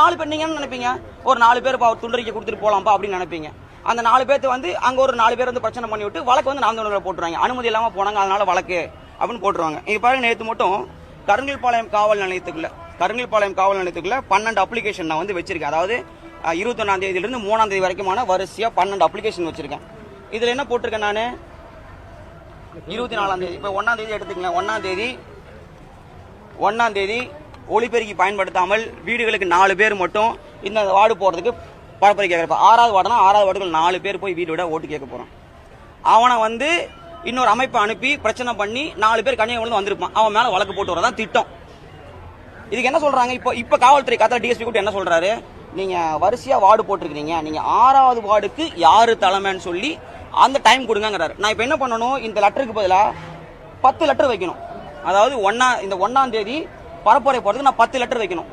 நாலு பேர் நீங்க என்ன நினைப்பீங்க. ஒரு நாலு பேர் அவர் துண்டறிக்கை கொடுத்துட்டு போலாம்ப்பா அப்படின்னு நினைப்பீங்க. அந்த நாலு பேர்த்து வந்து அங்க ஒரு நாலு பேர் வந்து பிரச்சனை பண்ணி விட்டு வழக்கு வந்து நாம் போட்டுருவாங்க. அனுமதி இல்லாம போனாங்க அதனால வழக்கு அப்படின்னு போட்டுருவாங்க. இங்க பாருங்க நேற்று மட்டும் கருங்கல்பாளையம் காவல் நிலையத்துக்குள்ள கருங்கல்பாளையம் காவல் நிலையத்துக்குள்ள பன்னெண்டு அப்ளிகேஷன் நான் வந்து வச்சிருக்கேன். அதாவது இருபத்தொன்னாம் தேதியிலிருந்து மூணாம் தேதி வரைக்குமான வரிசையா பன்னெண்டு அப்ளிகேஷன் வச்சிருக்கேன். இதுல என்ன போட்டிருக்கேன் நானு? இருபத்தி நாலாம் தேதி. இப்ப ஒன்னாம் தேதி எடுத்துக்கலாம் ஒன்னாம் தேதி ஒன்னாம் தேதி ஒளிபெருக்கி பயன்படுத்தாமல் வீடுகளுக்கு நாலு பேர் மட்டும் இந்த வார்டு போறதுக்கு பரப்புரை கேட்கறப்ப ஆறாவது வார்டுனா ஆறாவது வார்டுகள் நாலு பேர் போய் வீடு விட ஓட்டு கேட்க போறான் அவனை வந்து இன்னொரு அமைப்பை அனுப்பி பிரச்சனை பண்ணி நாலு பேர் கன்னியாகுமரி வந்திருப்பான். அவன் மேல வழக்கு போட்டு வரதான் திட்டம். இதுக்கு என்ன சொல்றாங்க? இப்போ இப்ப காவல்துறை கத்தல டிஎஸ்பி கூட என்ன சொல்றாரு? நீங்க வரிசையா வார்டு போட்டிருக்கீங்க நீங்க ஆறாவது வார்டுக்கு யாரு தலைமைன்னு சொல்லி அந்த டைம் கொடுங்கங்கிறாரு. நான் இப்ப என்ன பண்ணணும்? இந்த லெட்டருக்கு பதிலாக பத்து லெட்டர் வைக்கணும். அதாவது ஒன்னா இந்த ஒன்னாம் தேதி பரப்புரை போறதுக்கு நான் பத்து லெட்டர் வைக்கணும்.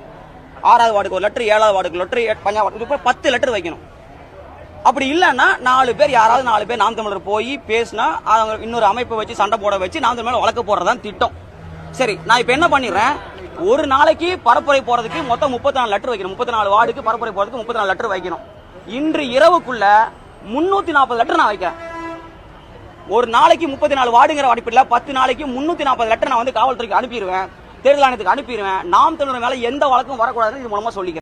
ஆறாவது வார்டுக்கு ஒரு லெட்டர் ஏழாவது வார்டுக்கு லெட்டர் பஞ்சாப் வார்டுக்கு பத்து லெட்டர் வைக்கணும். அப்படி இல்லைன்னா நாலு பேர் யாராவது நாலு பேர் நாம் தமிழர் போய் பேசினா அவங்க இன்னொரு அமைப்பை வச்சு சண்டை போட வச்சு நாம் தமிழர் வழக்கு போடுறதான் திட்டம். சரி நான் இப்போ என்ன பண்ணிடுறேன்? ஒரு நாளைக்கு பரப்புரை போறதுக்கு மொத்தம் முப்பத்தி நாலு லெட்டர் வைக்கணும். முப்பத்தி நாலு வார்டுக்கு பரப்புரை போறதுக்கு முப்பத்தி நாலு லெட்டர் வைக்கணும். இன்று இரவுக்குள்ள முன்னூத்தி நாற்பது லெட்டர் நான் வைக்கிறேன். ஒரு நாளைக்கு முப்பத்தி நாலு வார்டுங்கிற அடிப்படையில் பத்து நாளைக்கு முன்னூத்தி நாற்பது லெட்டர் நான் வந்து காவல்துறைக்கு அனுப்பிடுவேன். தேர்தல் ஆணையத்துக்கு அனுப்பிடுவேன் நாம் தமிழர் மேல எந்த வழக்கும் வரக்கூடாதுன்னு இது மூலமா சொல்லிக்கிறேன்.